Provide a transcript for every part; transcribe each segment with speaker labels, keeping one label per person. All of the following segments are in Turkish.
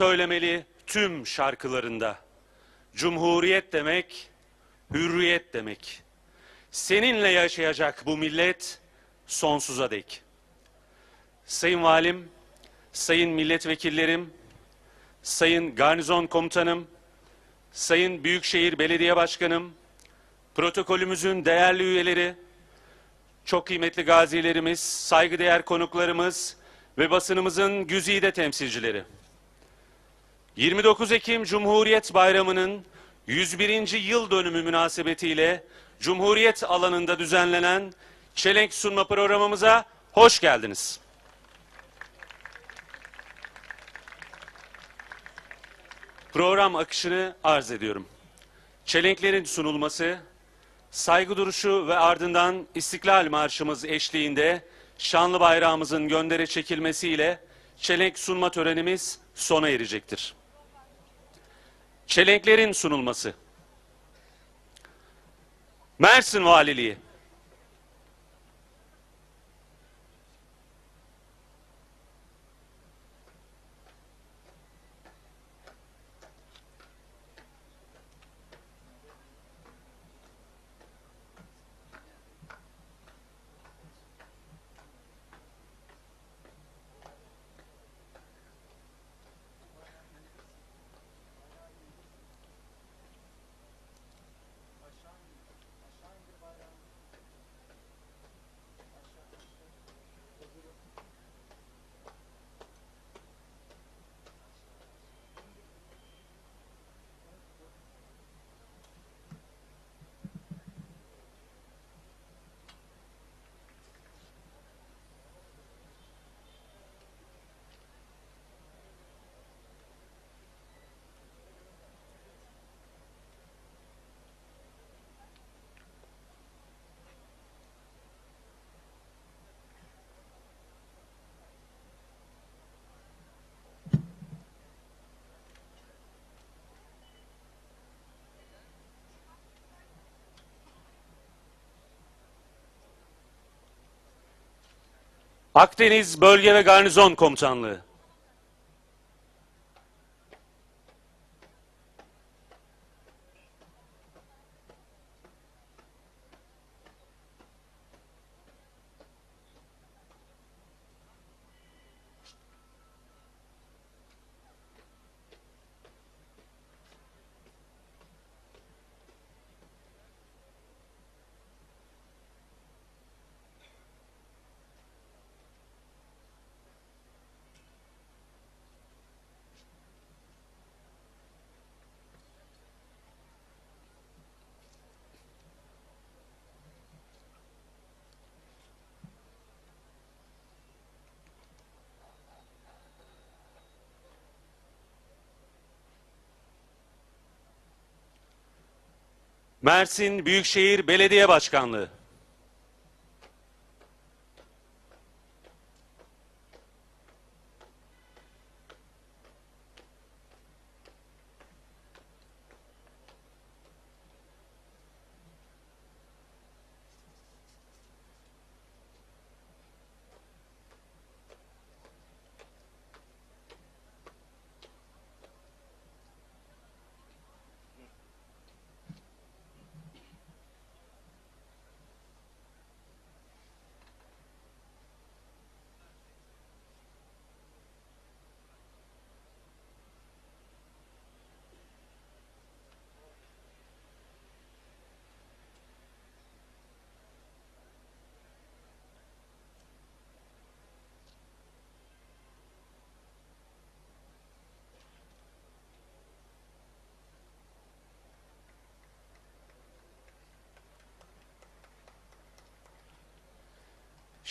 Speaker 1: söylemeli tüm şarkılarında. Cumhuriyet demek, hürriyet demek. Seninle yaşayacak bu millet sonsuza dek. Sayın Valim, Sayın Milletvekillerim, Sayın Garnizon Komutanım, Sayın Büyükşehir Belediye Başkanım, protokolümüzün değerli üyeleri, çok kıymetli gazilerimiz, saygıdeğer konuklarımız ve basınımızın güzide temsilcileri. 29 Ekim Cumhuriyet Bayramı'nın 101. yıl dönümü münasebetiyle Cumhuriyet alanında düzenlenen çelenk sunma programımıza hoş geldiniz. Program akışını arz ediyorum. Çelenklerin sunulması, saygı duruşu ve ardından İstiklal Marşımız eşliğinde şanlı bayrağımızın göndere çekilmesiyle çelenk sunma törenimiz sona erecektir. Çelenklerin sunulması. Mersin Valiliği. Akdeniz Bölge ve Garnizon Komutanlığı. Mersin Büyükşehir Belediye Başkanlığı.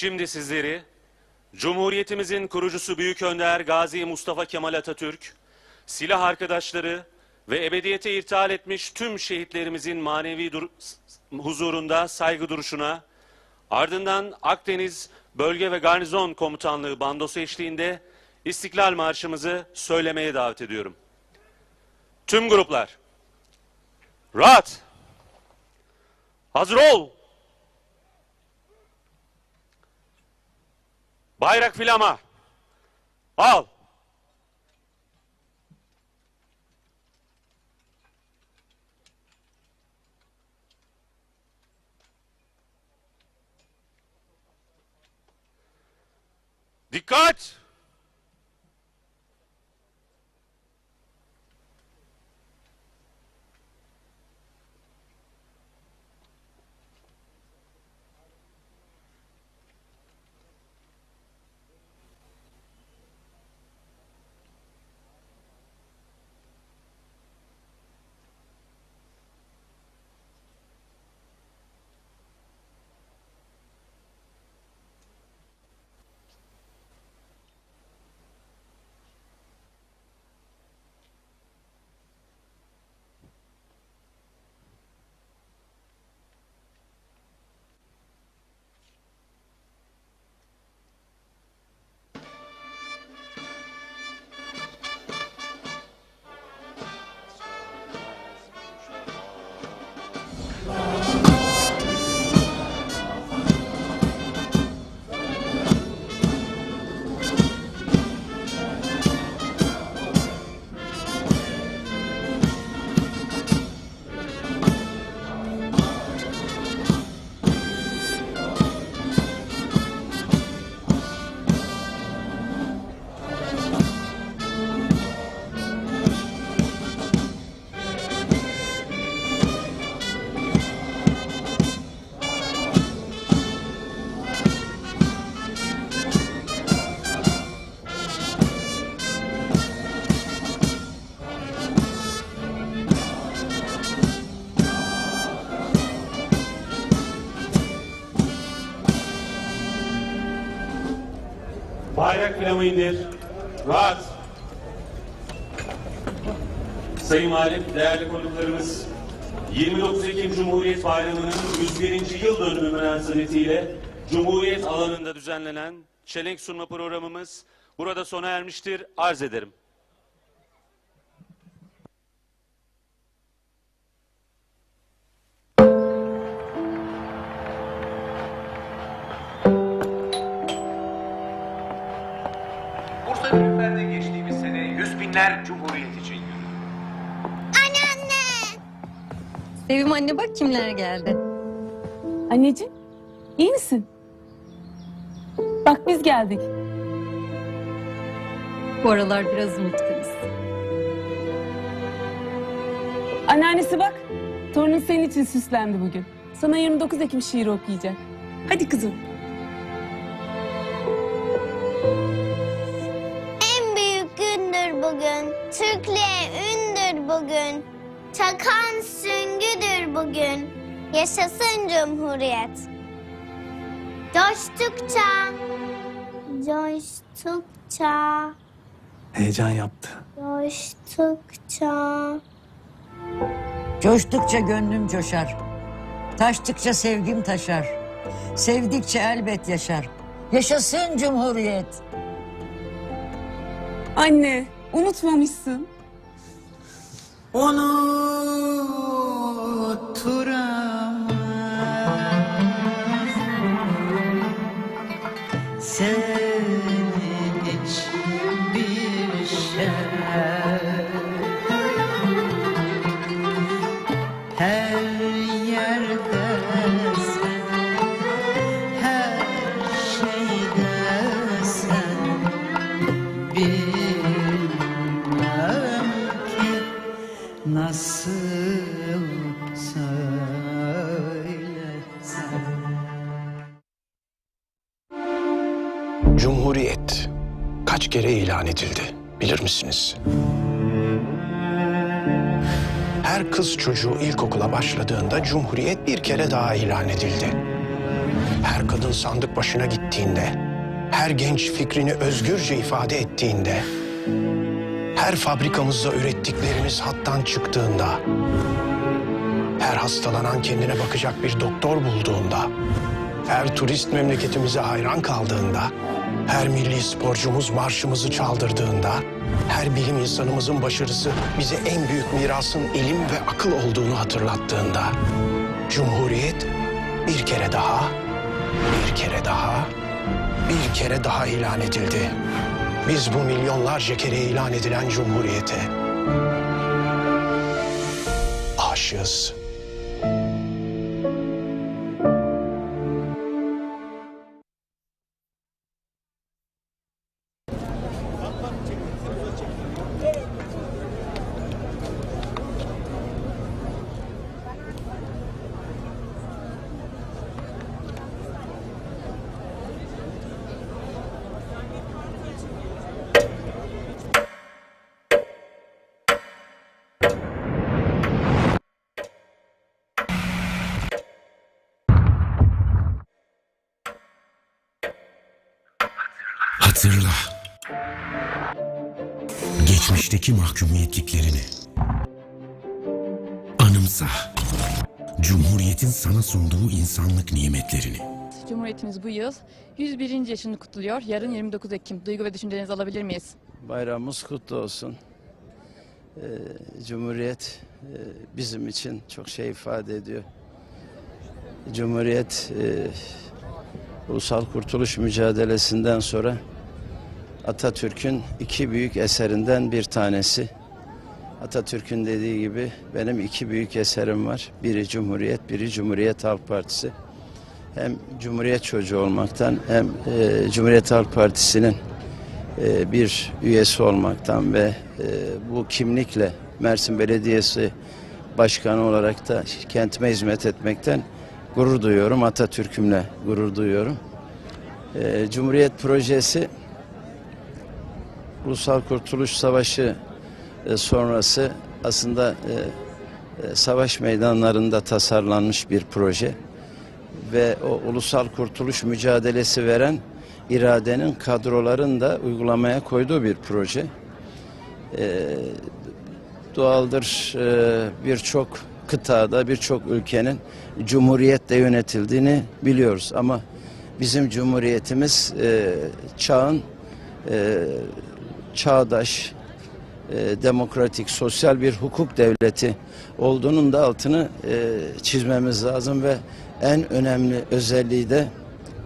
Speaker 1: Şimdi sizleri Cumhuriyetimizin kurucusu Büyük Önder Gazi Mustafa Kemal Atatürk, silah arkadaşları ve ebediyete irtihal etmiş tüm şehitlerimizin manevi huzurunda saygı duruşuna, ardından Akdeniz Bölge ve Garnizon Komutanlığı bandosu eşliğinde İstiklal Marşımızı söylemeye davet ediyorum. Tüm gruplar, rahat, hazır ol. Bayrak filama. Al. Dikkat! Lord. Bayrak filamı indir. Rahat. Sayın Valim, değerli konuklarımız, 29 Ekim Cumhuriyet Bayramı'nın 101. yıl dönümü münasebetiyle Cumhuriyet alanında düzenlenen çelenk sunma programımız burada sona ermiştir. Arz ederim.
Speaker 2: Sene yüz binler Cumhuriyet için yürüdü.
Speaker 3: Sevim anne bak kimler geldi.
Speaker 4: Anneciğim, iyi misin? Bak biz geldik.
Speaker 3: Bu aralar biraz unutkanız.
Speaker 4: Anneannesi bak, torunun senin için süslendi bugün. Sana 29 Ekim şiiri okuyacak. Hadi kızım.
Speaker 5: Bugün. Çakan süngüdür bugün. Yaşasın Cumhuriyet. Coştukça, coştukça,
Speaker 6: Heyecan yaptı.
Speaker 5: coştukça.
Speaker 7: Coştukça gönlüm coşar. Taştıkça sevgim taşar. Sevdikçe elbet yaşar. Yaşasın Cumhuriyet.
Speaker 4: Anne, unutmamışsın.
Speaker 7: Unuturamaz Senin
Speaker 8: çocuğu ilkokula başladığında Cumhuriyet bir kere daha ilan edildi. Her kadın sandık başına gittiğinde, her genç fikrini özgürce ifade ettiğinde, her fabrikamızda ürettiklerimiz hattan çıktığında, her hastalanan kendine bakacak bir doktor bulduğunda, her turist memleketimize hayran kaldığında, her milli sporcumuz marşımızı çaldırdığında, her bilim insanımızın başarısı bize en büyük mirasın ilim ve akıl olduğunu hatırlattığında, Cumhuriyet bir kere daha, bir kere daha, bir kere daha ilan edildi. Biz bu milyonlarca kere ilan edilen Cumhuriyete aşığız.
Speaker 9: Hatırla. Geçmişteki mahkumiyetliklerini. Anımsa. Cumhuriyetin sana sunduğu insanlık nimetlerini.
Speaker 10: Cumhuriyetimiz bu yıl 101. yaşını kutluyor. Yarın 29 Ekim. Duygu ve düşüncelerinizi alabilir miyiz?
Speaker 11: Bayramımız kutlu olsun. Ee, Cumhuriyet e, bizim için çok şey ifade ediyor. Cumhuriyet e, ulusal kurtuluş mücadelesinden sonra Atatürk'ün iki büyük eserinden bir tanesi. Atatürk'ün dediği gibi benim iki büyük eserim var. Biri Cumhuriyet, biri Cumhuriyet Halk Partisi. Hem Cumhuriyet çocuğu olmaktan hem e, Cumhuriyet Halk Partisi'nin e, bir üyesi olmaktan ve e, bu kimlikle Mersin Belediyesi Başkanı olarak da kentime hizmet etmekten gurur duyuyorum. Atatürk'ümle gurur duyuyorum. E, Cumhuriyet projesi Ulusal Kurtuluş Savaşı e, sonrası aslında e, e, savaş meydanlarında tasarlanmış bir proje ve o ulusal kurtuluş mücadelesi veren iradenin kadroların da uygulamaya koyduğu bir proje. Ee, doğaldır e, birçok kıtada, birçok ülkenin cumhuriyetle yönetildiğini biliyoruz. Ama bizim cumhuriyetimiz e, çağın e, çağdaş, e, demokratik, sosyal bir hukuk devleti olduğunun da altını e, çizmemiz lazım ve en önemli özelliği de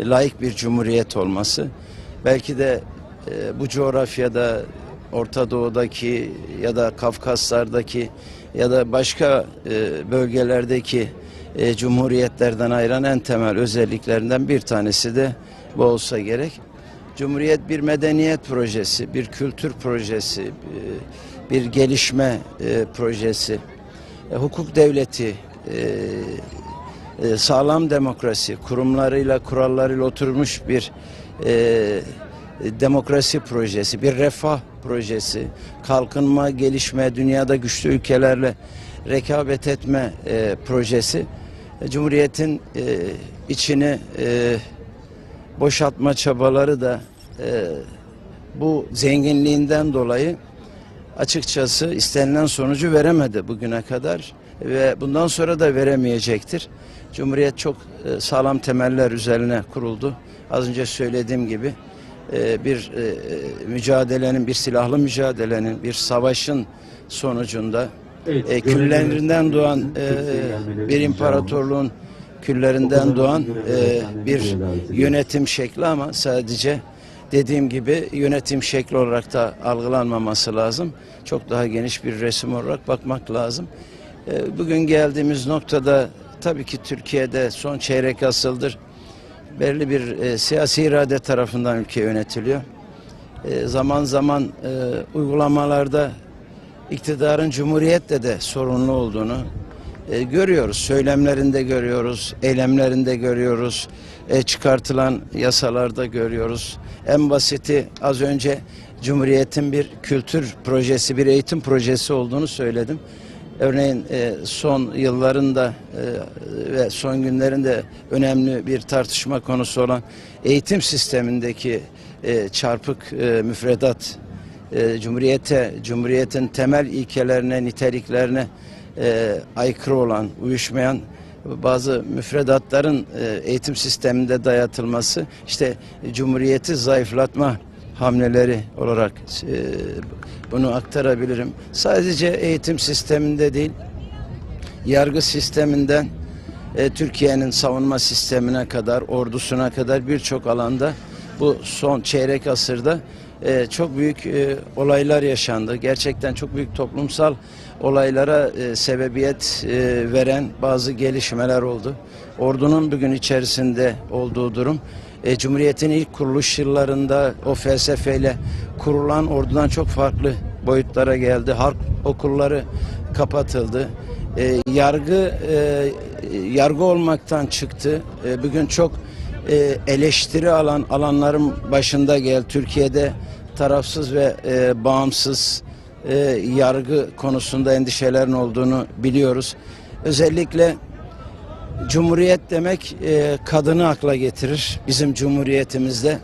Speaker 11: layık bir cumhuriyet olması. Belki de e, bu coğrafyada Orta Doğu'daki ya da Kafkaslar'daki ya da başka bölgelerdeki cumhuriyetlerden ayıran en temel özelliklerinden bir tanesi de bu olsa gerek. Cumhuriyet bir medeniyet projesi, bir kültür projesi, e, bir gelişme e, projesi, e, hukuk devleti, sağlam demokrasi, kurumlarıyla, kurallarıyla oturmuş bir demokrasi projesi, bir refah projesi, kalkınma, gelişme, dünyada güçlü ülkelerle rekabet etme projesi. Cumhuriyetin içini boşaltma çabaları da e, bu zenginliğinden dolayı açıkçası istenilen sonucu veremedi bugüne kadar ve bundan sonra da veremeyecektir. Cumhuriyet çok e, sağlam temeller üzerine kuruldu. Az önce söylediğim gibi e, bir e, mücadelenin, bir silahlı mücadelenin, bir savaşın sonucunda e, küllerinden doğan e, bir imparatorluğun küllerinden doğan e, bir yönetim şekli ama sadece dediğim gibi yönetim şekli olarak da algılanmaması lazım. Çok daha geniş bir resim olarak bakmak lazım. E, bugün geldiğimiz noktada tabii ki Türkiye'de son çeyrek asıldır belli bir e, siyasi irade tarafından ülke yönetiliyor. E, zaman zaman e, uygulamalarda iktidarın cumhuriyetle de sorunlu olduğunu e, görüyoruz. Söylemlerinde görüyoruz, eylemlerinde görüyoruz, e, çıkartılan yasalarda görüyoruz. En basiti az önce Cumhuriyet'in bir kültür projesi, bir eğitim projesi olduğunu söyledim. Örneğin e, son yıllarında e, ve son günlerinde önemli bir tartışma konusu olan eğitim sistemindeki e, çarpık e, müfredat e, Cumhuriyete, Cumhuriyet'in temel ilkelerine, niteliklerine e, aykırı olan, uyuşmayan bazı müfredatların e, eğitim sisteminde dayatılması işte Cumhuriyeti zayıflatma hamleleri olarak e, bunu aktarabilirim. Sadece eğitim sisteminde değil, yargı sisteminden e, Türkiye'nin savunma sistemine kadar, ordusuna kadar birçok alanda bu son çeyrek asırda e, çok büyük e, olaylar yaşandı. Gerçekten çok büyük toplumsal olaylara e, sebebiyet e, veren bazı gelişmeler oldu. Ordunun bugün içerisinde olduğu durum e, Cumhuriyet'in ilk kuruluş yıllarında o felsefeyle kurulan ordudan çok farklı boyutlara geldi. Harp okulları kapatıldı. E, yargı e, yargı olmaktan çıktı. E, bugün çok e, eleştiri alan alanların başında gel. Türkiye'de tarafsız ve e, bağımsız e, yargı konusunda endişelerin olduğunu biliyoruz. Özellikle Cumhuriyet demek e, kadını akla getirir bizim cumhuriyetimizde.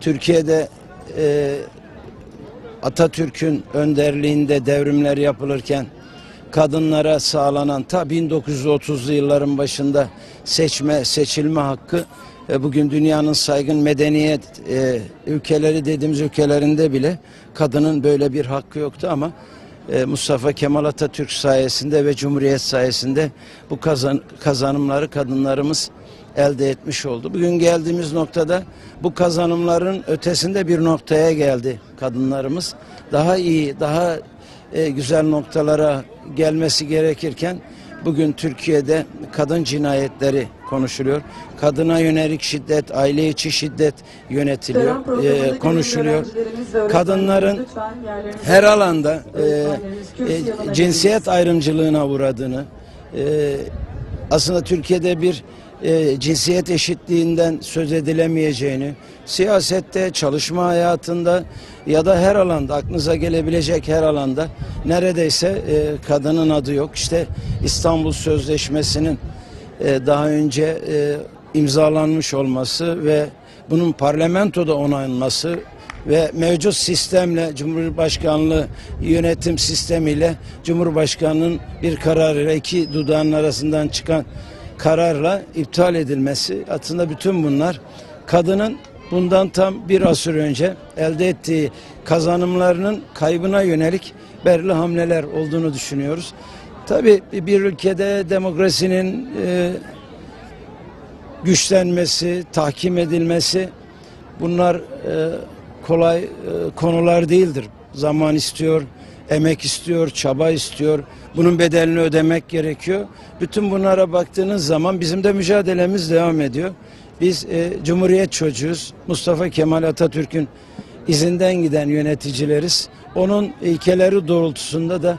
Speaker 11: Türkiye'de e, Atatürk'ün önderliğinde devrimler yapılırken kadınlara sağlanan ta 1930'lu yılların başında seçme seçilme hakkı bugün dünyanın saygın medeniyet e, ülkeleri dediğimiz ülkelerinde bile kadının böyle bir hakkı yoktu ama e, Mustafa Kemal Atatürk sayesinde ve Cumhuriyet sayesinde bu kazan, kazanımları kadınlarımız elde etmiş oldu. Bugün geldiğimiz noktada bu kazanımların ötesinde bir noktaya geldi kadınlarımız. Daha iyi, daha e, güzel noktalara gelmesi gerekirken bugün Türkiye'de kadın cinayetleri konuşuluyor. Kadına yönelik şiddet, aile içi şiddet yönetiliyor, e, konuşuluyor. Kadınların her alanda e, e, cinsiyet ayrımcılığına uğradığını, e, aslında Türkiye'de bir e, cinsiyet eşitliğinden söz edilemeyeceğini, siyasette, çalışma hayatında ya da her alanda, aklınıza gelebilecek her alanda neredeyse e, kadının adı yok. İşte İstanbul Sözleşmesi'nin daha önce e, imzalanmış olması ve bunun parlamentoda onaylanması ve mevcut sistemle Cumhurbaşkanlığı yönetim sistemiyle Cumhurbaşkanının bir kararıyla iki dudağın arasından çıkan kararla iptal edilmesi aslında bütün bunlar kadının bundan tam bir asır önce elde ettiği kazanımlarının kaybına yönelik belirli hamleler olduğunu düşünüyoruz. Tabii bir ülkede demokrasinin e, güçlenmesi, tahkim edilmesi bunlar e, kolay e, konular değildir. Zaman istiyor, emek istiyor, çaba istiyor. Bunun bedelini ödemek gerekiyor. Bütün bunlara baktığınız zaman bizim de mücadelemiz devam ediyor. Biz e, Cumhuriyet çocuğuz. Mustafa Kemal Atatürk'ün izinden giden yöneticileriz. Onun ilkeleri doğrultusunda da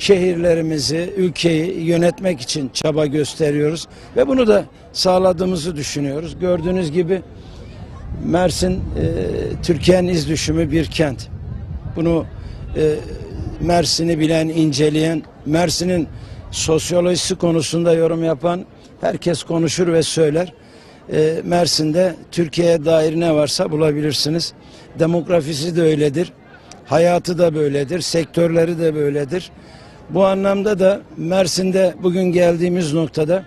Speaker 11: şehirlerimizi, ülkeyi yönetmek için çaba gösteriyoruz ve bunu da sağladığımızı düşünüyoruz. Gördüğünüz gibi Mersin e, Türkiye'nin iz düşümü bir kent. Bunu e, Mersin'i bilen, inceleyen, Mersin'in sosyolojisi konusunda yorum yapan herkes konuşur ve söyler. E, Mersin'de Türkiye'ye dair ne varsa bulabilirsiniz. Demografisi de öyledir. Hayatı da böyledir. Sektörleri de böyledir. Bu anlamda da Mersin'de bugün geldiğimiz noktada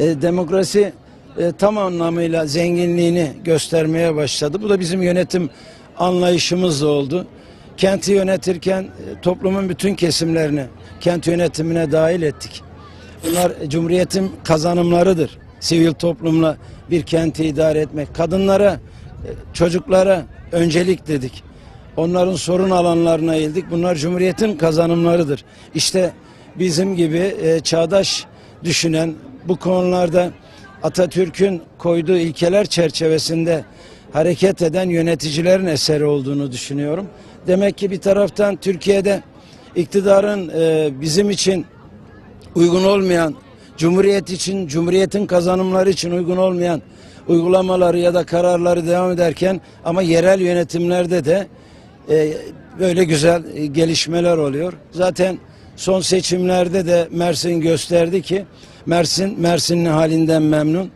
Speaker 11: e, demokrasi e, tam anlamıyla zenginliğini göstermeye başladı. Bu da bizim yönetim anlayışımızla oldu. Kenti yönetirken e, toplumun bütün kesimlerini kent yönetimine dahil ettik. Bunlar Cumhuriyet'in kazanımlarıdır. Sivil toplumla bir kenti idare etmek. Kadınlara, e, çocuklara öncelik dedik. Onların sorun alanlarına eğildik. Bunlar Cumhuriyet'in kazanımlarıdır. İşte bizim gibi e, çağdaş düşünen bu konularda Atatürk'ün koyduğu ilkeler çerçevesinde hareket eden yöneticilerin eseri olduğunu düşünüyorum. Demek ki bir taraftan Türkiye'de iktidarın e, bizim için uygun olmayan, Cumhuriyet için, Cumhuriyet'in kazanımları için uygun olmayan uygulamaları ya da kararları devam ederken ama yerel yönetimlerde de e, böyle güzel e, gelişmeler oluyor. Zaten son seçimlerde de Mersin gösterdi ki Mersin Mersin'in halinden memnun.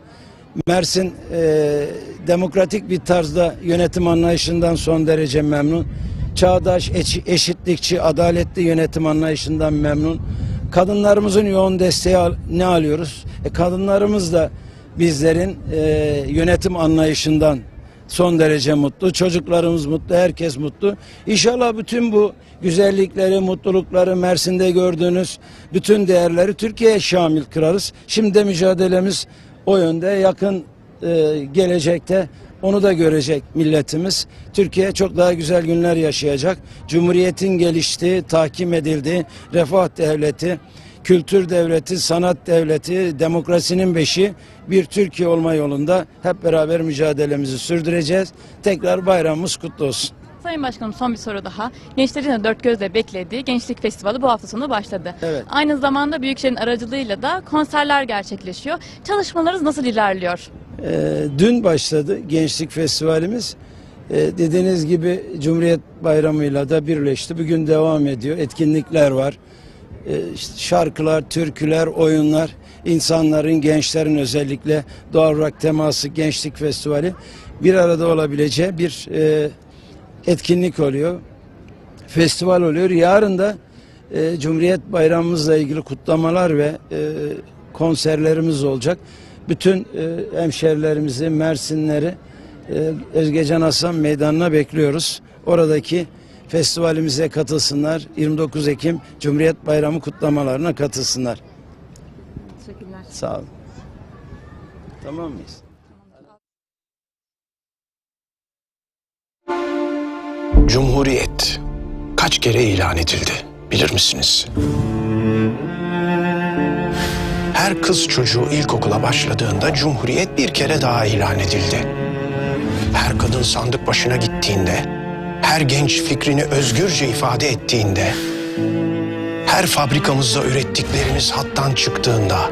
Speaker 11: Mersin e, demokratik bir tarzda yönetim anlayışından son derece memnun. Çağdaş, eş- eşitlikçi, adaletli yönetim anlayışından memnun. Kadınlarımızın yoğun desteği al- ne alıyoruz? E, kadınlarımız da bizlerin e, yönetim anlayışından son derece mutlu. Çocuklarımız mutlu, herkes mutlu. İnşallah bütün bu güzellikleri, mutlulukları, Mersin'de gördüğünüz bütün değerleri Türkiye'ye şamil kırarız. Şimdi de mücadelemiz o yönde yakın e, gelecekte onu da görecek milletimiz. Türkiye çok daha güzel günler yaşayacak. Cumhuriyetin geliştiği, tahkim edildiği refah devleti, kültür devleti, sanat devleti, demokrasinin beşi bir Türkiye olma yolunda hep beraber mücadelemizi sürdüreceğiz. Tekrar bayramımız kutlu olsun.
Speaker 10: Sayın Başkanım son bir soru daha. Gençlerin de dört gözle beklediği Gençlik Festivali bu hafta sonu başladı.
Speaker 11: Evet.
Speaker 10: Aynı zamanda Büyükşehir'in aracılığıyla da konserler gerçekleşiyor. Çalışmalarınız nasıl ilerliyor?
Speaker 11: Ee, dün başladı Gençlik Festivalimiz. Ee, dediğiniz gibi Cumhuriyet Bayramı'yla da birleşti. Bugün devam ediyor. Etkinlikler var. E, şarkılar, türküler, oyunlar, insanların, gençlerin özellikle doğal olarak teması, gençlik festivali bir arada olabileceği bir e, etkinlik oluyor. Festival oluyor. Yarın da e, Cumhuriyet Bayramımızla ilgili kutlamalar ve e, konserlerimiz olacak. Bütün e, hemşerilerimizi, Mersinleri e, Özgecan Hasan Meydanı'na bekliyoruz. Oradaki festivalimize katılsınlar. 29 Ekim Cumhuriyet Bayramı kutlamalarına katılsınlar.
Speaker 4: Teşekkürler.
Speaker 11: Sağ olun. Tamam mıyız?
Speaker 8: Cumhuriyet kaç kere ilan edildi bilir misiniz? Her kız çocuğu ilkokula başladığında Cumhuriyet bir kere daha ilan edildi. Her kadın sandık başına gittiğinde, her genç fikrini özgürce ifade ettiğinde, her fabrikamızda ürettiklerimiz hattan çıktığında,